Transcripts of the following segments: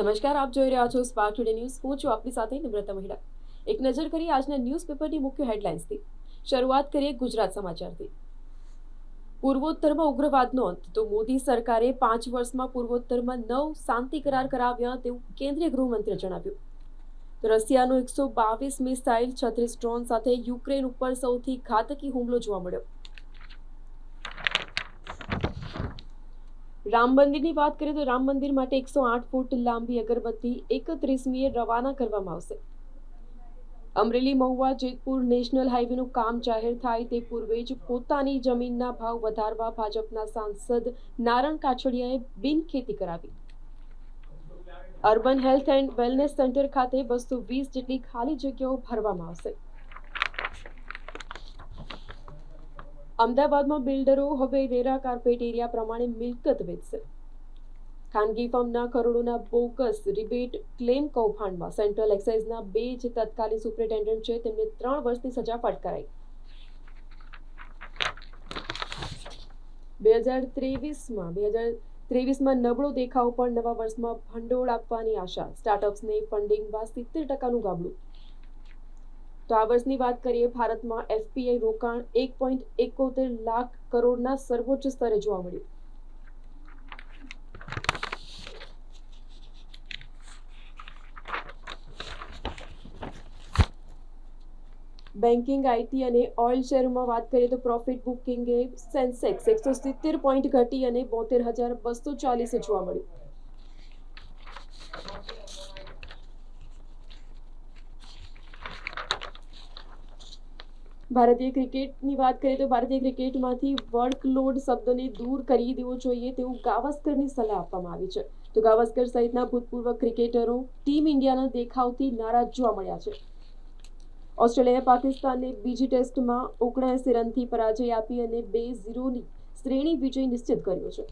નમસ્કાર, આપ જોઈ રહ્યા છો સ્પાર્ક ટુડે ન્યૂઝ હું છું આપની સાથે નિમ્રતા મહિલા. એક નજર કરીએ આજના ન્યૂઝપેપરની મુખ્ય હેડલાઇન્સથી. શરૂઆત કરીએ ગુજરાત સમાચારથી. પૂર્વોત્તરમાં ઉગ્રવાદનો અંત તો મોદી સરકારે પાંચ વર્ષમાં પૂર્વોત્તરમાં નવ શાંતિ કરાર કરાવ્યા તેવું કેન્દ્રીય ગૃહમંત્રીએ જણાવ્યું. રશિયાનો એકસો બાવીસ મિસાઇલ છત્રીસ ડ્રોન સાથે યુક્રેન ઉપર સૌથી ઘાતકી હુમલો જોવા મળ્યો. રામ મંદિરની વાત કરીએ તો રામ મંદિર માટે એકસો આઠ ફૂટ લાંબી અગરબત્તી એકત્રીસમીએ રવાના કરવામાં આવશે. અમરેલી, મહુવા, જેતપુર નેશનલ હાઈવેનું કામ જાહેર થાય તે પૂર્વે જ પોતાની જમીનના ભાવ વધારવા ભાજપના સાંસદ નારણ કાછડિયાએ બિનખેતી કરાવી. Urban health and wellness centre ખાતે બસો વીસ જેટલી ખાલી જગ્યાઓ ભરવામાં આવશે. અમદાવાદમાં બિલ્ડરો હવે રેરા કાર્પેટ એરિયા પ્રમાણે મિલકત વેચશે. ખાનગી ફર્મના કરોડોના બોગસ, રિબેટ, ક્લેમ કૌભાંડમાં સેન્ટ્રલ એક્સાઇઝના બે જે તત્કાલીન સુપ્રિન્ટેન્ડન્ટ છે, તેમને ત્રણ વર્ષની સજા ફટકારાઈ. બે હજાર ત્રેવીસમાં, બે હજાર ત્રેવીસમાં નબળો દેખાવ પણ નવા વર્ષમાં ભંડોળ આપવાની આશા. સ્ટાર્ટઅપ્સને ફંડિંગમાં સિત્તેર ટકાનું ગાબડું. તો વાત કરીએ, ભારતમાં એફપીઆઈ રોકાણ એક પોઈન્ટ એકોતેર લાખ કરોડના સર્વોચ્ચ સ્તરે જોવા મળ્યું. બેન્કિંગ, આઈટી અને ઓઇલ શેરમાં વાત કરીએ તો પ્રોફિટ બુકિંગે સેન્સેક્સ એકસો સિત્તેર પોઈન્ટ ઘટી અને બોતેર હજાર બસો ચાલીસે જોવા મળ્યું. ભારતીય ક્રિકેટની વાત કરીએ તો ભારતીય ક્રિકેટમાંથી વર્કલોડ શબ્દને દૂર કરી દેવો જોઈએ તેવું ગાવસ્કરની સલાહ આપવામાં આવી છે. તો ગાવસ્કર સહિતના ભૂતપૂર્વ ક્રિકેટરો ટીમ ઇન્ડિયાના દેખાવથી નારાજ જોવા મળ્યા છે. ઓસ્ટ્રેલિયાએ પાકિસ્તાનને બીજી ટેસ્ટમાં ઓગણએંસી રનથી પરાજય આપી અને બે ઝીરોની શ્રેણી વિજય નિશ્ચિત કર્યો છે.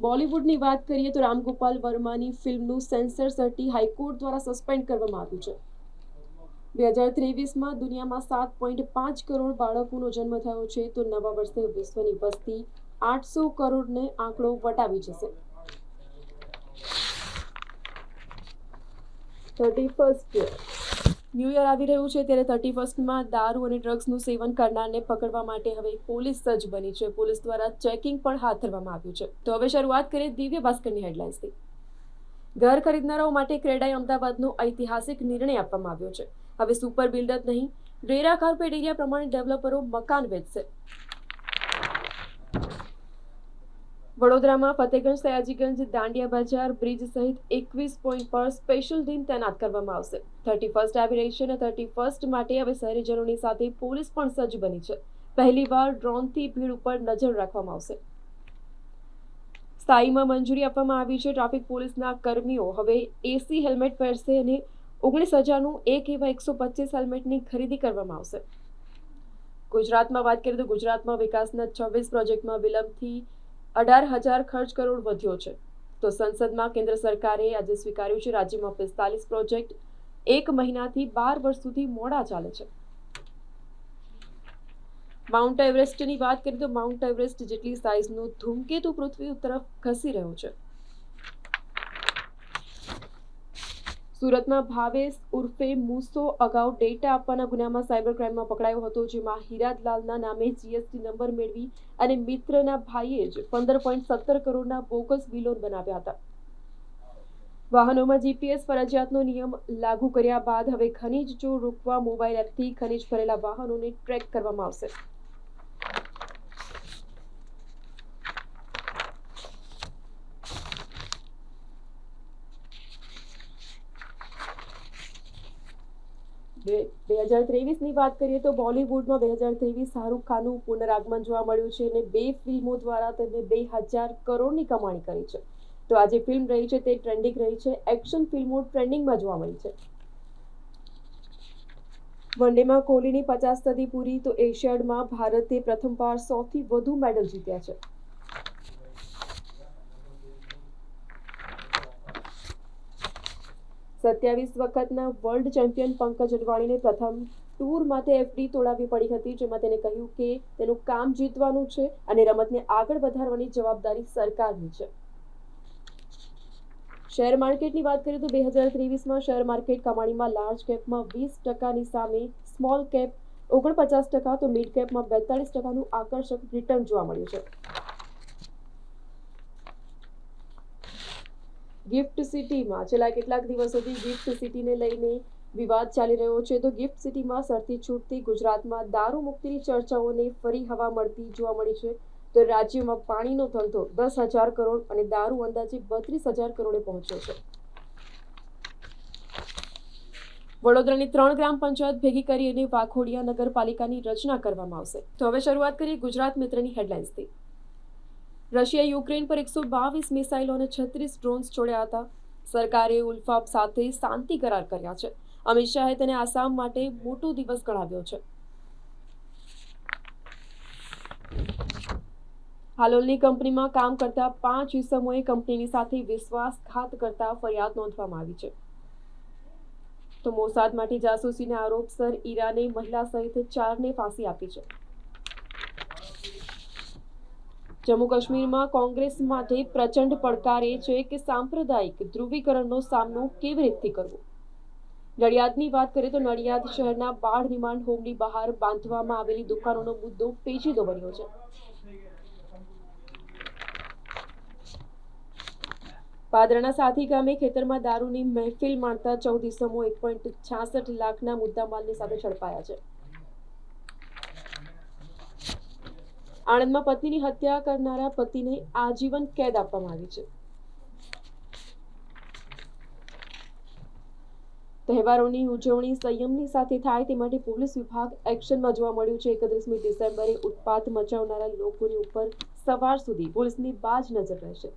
બોલિવૂડની વાત કરીએ તો રામગોપાલ વર્માની ફિલ્મનું સેન્સર સર્ટી હાઈકોર્ટ દ્વારા સસ્પેન્ડ કરવામાં આવ્યું છે. બે હજાર ત્રેવીસમાં દુનિયામાં સાત પોઈન્ટ પાંચ કરોડ બાળકોનો જન્મ થયો છે તો નવા વર્ષે વિશ્વની વસ્તી આઠસો કરોડને આંકડો વટાવી જશે. થર્ટી ફર્સ્ટ ન્યૂ યર આવી રહ્યું છે ત્યારે થર્ટી ફર્સ્ટમાં દારૂ અને ડ્રગ્સનું સેવન કરનારને પકડવા માટે હવે પોલીસ સજ્જ બની છે. પોલીસ દ્વારા ચેકિંગ પણ હાથ ધરવામાં આવ્યું છે. તો હવે શરૂઆત કરીએ દિવ્ય ભાસ્કરની હેડલાઇન્સથી. ઘર ખરીદનારાઓ માટે ક્રેડાઈ અમદાવાદનો ઐતિહાસિક નિર્ણય આપવામાં આવ્યો છે. હવે સુપર બિલ્ડર નહીં, રેરા કાર્પેટ એરિયા પ્રમાણે ડેવલપરો મકાન વેચશે. વડોદરામાં ફતેગંજ, સયાજીગંજ, દાંડિયા બજાર, બ્રિજ સહિત એકવીસ પોઈન્ટ પર સ્પેશિયલ ટીમ તૈનાત કરવામાં આવશે. થર્ટી ફર્સ્ટ આવી રહી છે અને થર્ટી ફર્સ્ટ માટે હવે શહેરીજનોની સાથે પોલીસ પણ સજ્જ બની છે. પહેલીવાર ડ્રોનથી ભીડ ઉપર નજર રાખવામાં આવશે. સ્થાયીમાં મંજૂરી આપવામાં આવી છે. ટ્રાફિક પોલીસના કર્મીઓ હવે એસી હેલ્મેટ પહેરશે અને ઓગણીસ હજારનું એક એવા એકસો પચીસ હેલ્મેટની ખરીદી કરવામાં આવશે. ગુજરાતમાં વાત કરીએ તો ગુજરાતમાં વિકાસના છવ્વીસ પ્રોજેક્ટમાં વિલંબથી અઢાર હજાર ખર્ચ કરોડ વધ્યો છે. તો સંસદમાં કેન્દ્ર સરકારે આજે સ્વીકાર્યું છે, રાજ્યમાં પિસ્તાલીસ પ્રોજેક્ટ એક મહિનાથી બાર વર્ષ સુધી મોડા ચાલે છે. માઉન્ટ એવરેસ્ટની વાત કરીએ તો માઉન્ટ એવરેસ્ટ જેટલી સાઇઝનું ધૂમકેતુ પૃથ્વી તરફ ખસી રહ્યું છે. સુરતમાં ભાવેશ ઉર્ફે મૂસો અગાઉ ડેટા આપવાના ગુનામાં સાયબર ક્રાઇમમાં પકડાયો હતો, જેમાં હિરાદલાલના નામે જીએસટી નંબર મેળવી અને મિત્રના ભાઈએ જ પંદર પોઈન્ટ સત્તર કરોડના બોગસ બિલોન બનાવ્યા હતા. વાહનોમાં જીપીએસ ફરજિયાતનો નિયમ લાગુ કર્યા બાદ હવે ખનીજ ચોર રોકવા મોબાઈલ એપથી ખનીજ ભરેલા વાહનોને ટ્રેક કરવામાં આવશે. બે હજાર ત્રેવીસની વાત કરીએ તો બોલિવૂડમાં બે હજાર ત્રેવીસ શાહરૂખ ખાનનું પુનરાગમન જોવા મળ્યું છે અને બે ફિલ્મો દ્વારા તેમણે બે હજાર કરોડની કમાણી કરી છે. તો આજે ફિલ્મ રહી છે તે ટ્રેન્ડિંગ રહી છે. એક્શન ફિલ્મો ટ્રેન્ડિંગમાં જોવા મળી છે. વનડેમાં કોહલીની પચાસ સદી પૂરી તો એશિયાડમાં ભારતે પ્રથમવાર સૌથી વધુ મેડલ જીત્યા છે. સત્યાવીસ વખતના વર્લ્ડ ચેમ્પિયન પંકજ અડવાણીને પ્રથમ ટૂર માટે એફડી તોડાવી પડી હતી, જેમાં તેને કહ્યું કે તેનું કામ જીતવાનું છે અને રમતને આગળ વધારવાની જવાબદારી સરકારની છે. શેર માર્કેટની વાત કરીએ તો બે હજાર ત્રેવીસમાં શેર માર્કેટ કમાણીમાં લાર્જ કેપમાં વીસ ટકાની સામે સ્મોલ કેપ ઓગણપચાસ ટકા તો મિડ કેપમાં બેતાળીસ ટકાનું આકર્ષક રિટર્ન જોવા મળ્યું છે. ગિફ્ટ સિટીમાં છેલ્લા કેટલાક દિવસોથી ગિફ્ટ સિટીને લઈને વિવાદ ચાલી રહ્યો છે. તો ગિફ્ટ સિટીમાં સરતી છૂટથી ગુજરાતમાં દારૂ મુક્તિની ચર્ચાઓને ફરી હવા મળતી જોવા મળી છે. તો રાજ્યમાં પાણીનો ધંધો દસ હજાર કરોડ અને દારૂ અંદાજે બત્રીસ હજાર કરોડે પહોંચ્યો છે. વડોદરાની ત્રણ ગ્રામ પંચાયત ભેગી કરી અને વાઘોડિયા નગરપાલિકાની રચના કરવામાં આવશે. તો હવે શરૂઆત કરીએ ગુજરાત મિત્રની હેડલાઇન્સથી. રશિયાએ યુક્રેન પર એકસો બાવીસ મિસાઇલો અને છત્રીસ ડ્રોન્સ છોડ્યા હતા. સરકારે ઉલ્ફાપ સાથે શાંતિ કરાર કર્યા છે. અમિત શાહે તેને આસામ માટે મોટો દિવસ ગણાવ્યો છે. હાલોલની કંપનીમાં કામ કરતા પાંચ ઇસમોએ કંપનીની સાથે વિશ્વાસઘાત કરતા ફરિયાદ નોંધવામાં આવી છે. તો મોસાદ માટે જાસૂસીના આરોપસર ઈરાને મહિલા સહિત ચારને ફાંસી આપી છે. જમ્મુ કાશ્મીરમાં કોંગ્રેસ માટે પ્રચંડ પડકાર એ છે કે સાંપ્રદાયિક ધ્રુવીકરણનો સામનો કેવી રીતથી કરવો? નડિયાદની વાત કરીએ તો નડિયાદ શહેરના બાળ રિમાન્ડ હોમની બહાર બાંધવામાં આવેલી દુકાનોનો મુદ્દો પેચીદો બન્યો છે. પાદરાના સાથી ગામે ખેતરમાં દારૂની મહેફિલ માણતા ચૌદ ઇસમો એક પોઈન્ટ છાસઠ લાખના મુદ્દામાલની સાથે ઝડપાયા છે. આણંદમાં પત્નીની હત્યા કરનારા પતિને આજીવન કેદ આપવામાં આવી છે. તહેવારોની ઉજવણી સંયમની સાથે થાય તે માટે પોલીસ વિભાગ એક્શનમાં જોવા મળ્યું છે. એકત્રીસમી ડિસેમ્બરે ઉત્પાત મચાવનારા લોકોની ઉપર સવાર સુધી પોલીસની બાજ નજર રહેશે.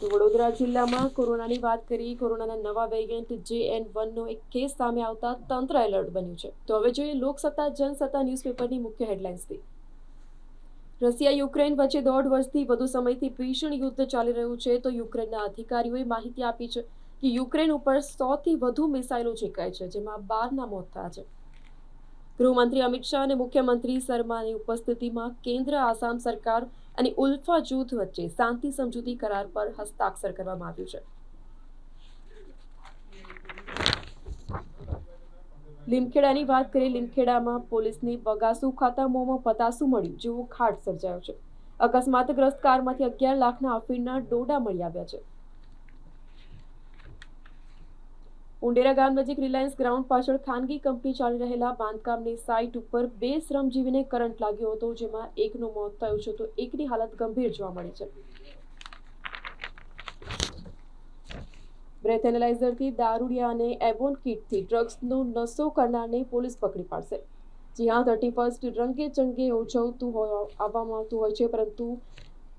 વડોદરા જિલ્લામાં કોરોનાની વાત કરી, કોરોનાના નવા વેરિયન્ટ જે એન વનનો એક કેસ સામે આવતા તંત્ર એલર્ટ બન્યું છે. તો હવે જોઈએ લોકસત્તા, જનસત્તા ન્યૂઝપેપરની મુખ્ય હેડલાઇન્સથી રશિયા, યુક્રેન વચ્ચે દોઢ વર્ષથી વધુ સમયથી ભીષણ યુદ્ધ ચાલી રહ્યું છે. તો યુક્રેનના અધિકારીઓએ માહિતી આપી છે કે યુક્રેન ઉપર સોથી વધુ મિસાઇલો છેકાય છે, જેમાં બારના મોત થયા છે. ગૃહમંત્રી અમિત શાહ અને મુખ્યમંત્રી શર્માની ઉપસ્થિતિમાં કેન્દ્ર, આસામ સરકાર અને ઉલ્ફા જૂથ વચ્ચે શાંતિ સમજૂતી કરાર પર હસ્તાક્ષર કરવામાં આવ્યું છે. લીમખેડાની વાત કરીએ, લીમખેડામાં પોલીસની બગાસુ ખાતા મોંમાં પતાસું મળ્યું જેવો ખાટ સર્જાયો છે. અકસ્માતગ્રસ્ત કારમાંથી અગિયાર લાખના અફીણના ડોડા મળી આવ્યા છે. ઉંડેરા ગામ નજીક રિલાયન્સ ગ્રાઉન્ડ પાછળ ખાનગી કંપની ચાલી રહેલા બાંધકામની સાઇટ ઉપર બે શ્રમજીવીને કરંટ લાગ્યો હતો, જેમાં એકનું મોત થયું છે, તો એકની હાલત ગંભીર જોવા મળી છે. બ્રેથ એનાલાઇઝરથી દારૂડિયા અને એબોન કિટથી ડ્રગ્સનો નશો કરનારને પોલીસ પકડી પાડશે. જી હા થર્ટી ફર્સ્ટ રંગે ચંગે હોય આવવામાં આવતું હોય છે, પરંતુ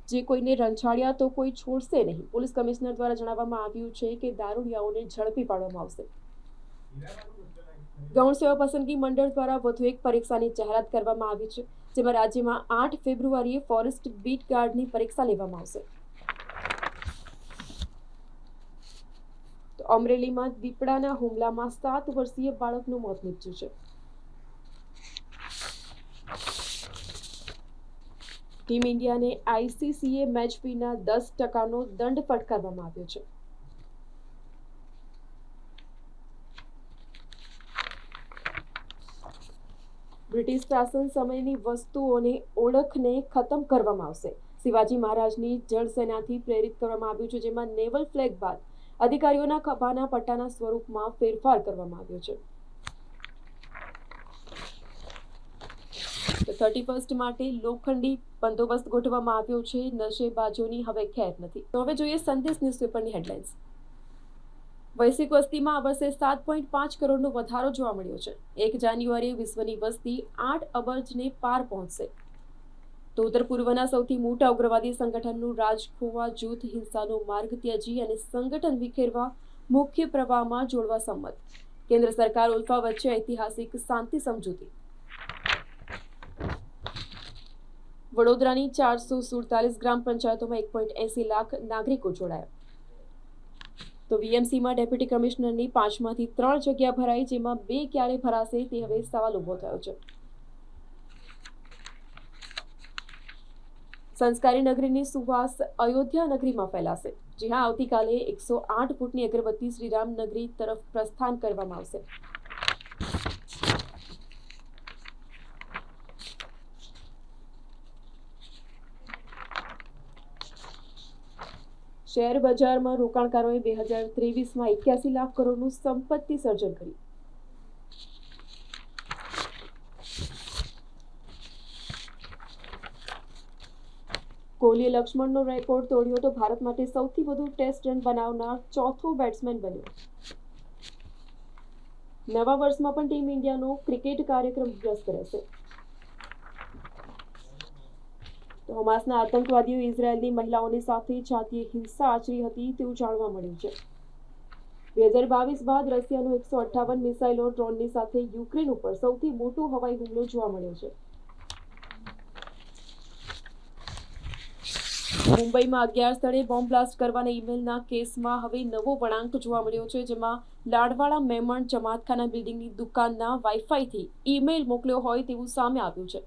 જે કોઈને રંછાડ્યા તો કોઈ છોડશે નહીં. પોલીસ કમિશનર દ્વારા જણાવવામાં આવ્યું છે કે દારૂડિયાઓને ઝડપી પાડવામાં આવશે. ગૌણ સેવા પસંદગી મંડળ દ્વારા વધુ એક પરીક્ષાની જાહેરાત કરવામાં આવી છે, જેમાં રાજ્યમાં આઠ ફેબ્રુઆરીએ ફોરેસ્ટ બીટ ગાર્ડની પરીક્ષા લેવામાં આવશે. અમરેલીમાં દીપડાના હુમલામાં સાત વર્ષીય બાળકનું મોત નીપજ્યું છે. ટીમ ઇન્ડિયાને આઈસીસીએ મેચ ફીના દસ ટકાનો દંડ ફટકારવામાં આવ્યો છે. બ્રિટિશ શાસન સમયની વસ્તુઓની ઓળખને ખતમ કરવામાં આવશે. શિવાજી મહારાજની જળસેનાથી પ્રેરિત કરવામાં આવ્યું છે, જેમાં નેવલ ફ્લેગ બાદ અધિકારીઓના ખભાના પટ્ટાના સ્વરૂપમાં ફેરફાર કરવામાં આવ્યો છે તો થર્ટી ફર્સ્ટ માટે લોખંડી બંદોબસ્ત ગોઠવવામાં આવ્યો છે. નશેબાજોની હવે ખેર નથી. તો હવે જોઈએ સંદેશ ન્યૂઝપેપરની હેડલાઇન્સ. વૈશ્વિક વસ્તીમાં આ વર્ષે સાત પોઈન્ટ પાંચ કરોડનો વધારો જોવા મળ્યો છે. એક જાન્યુઆરીએ વિશ્વની વસ્તી આઠ અબજને પાર પહોંચશે. તો ઉત્તર પૂર્વના સૌથી મોટા ઉગ્રવાદી સંગઠનનું રાજખોવા જૂથ હિંસાનો માર્ગ ત્યજી અને સંગઠન વિખેરવા મુખ્ય પ્રવાહમાં જોડવા સંમત. કેન્દ્ર સરકાર ઉલ્ફા વચ્ચે ઐતિહાસિક શાંતિ સમજૂતી. વડોદરાની ચારસો સુડતાલીસ ગ્રામ પંચાયતોમાં એક પોઈન્ટ એસી લાખ નાગરિકો જોડાયા. તો વીએમસીમાં ડેપ્યુટી કમિશનરની પાંચમાંથી ત્રણ જગ્યા ભરાઈ, જેમાં બે ક્યારે ભરાશે તે હવે સવાલ ઊભો થયો છે. સંસ્કારી નગરીની સુવાસ અયોધ્યા નગરીમાં ફેલાશે, જ્યાં આવતીકાલે એકસો આઠ ફૂટની અગરબત્તી શ્રીરામ નગરી તરફ પ્રસ્થાન કરવામાં આવશે. શેર બજારમાં રોકાણકારોએ બે હજાર ત્રેવીસમાં એક્યાસી લાખ કરોડનું સંપત્તિ સર્જન કર્યું. કોહલીએ લક્ષ્મણનો રેકોર્ડ તોડ્યો તો ભારત માટે સૌથી વધુ ટેસ્ટ રન બનાવનાર ચોથો બેટ્સમેન બન્યો. નવા વર્ષમાં પણ ટીમ ઇન્ડિયાનો ક્રિકેટ કાર્યક્રમ વ્યસ્ત રહેશે. તો હમાસના આતંકવાદીઓ ઇઝરાયેલની મહિલાઓની સાથે જાતીય હિંસા આચરી હતી તેવું જાણવા મળ્યું છે. બે હજાર બાવીસ બાદ રશિયાનો એકસો અઠ્ઠાવન મિસાઇલો ડ્રોનની સાથે યુક્રેન ઉપર સૌથી મોટો હવાઈ હુમલો જોવા મળ્યો છે. મુંબઈમાં અગિયાર સ્થળે બોમ્બ બ્લાસ્ટ કરવાના ઈમેલના કેસમાં હવે નવો વળાંક જોવા મળ્યો છે, જેમાં લાડવાળા મેમણ જમાતખાના બિલ્ડિંગની દુકાનના વાઈફાઈથી ઈમેલ મોકલ્યો હોય તેવું સામે આવ્યું છે.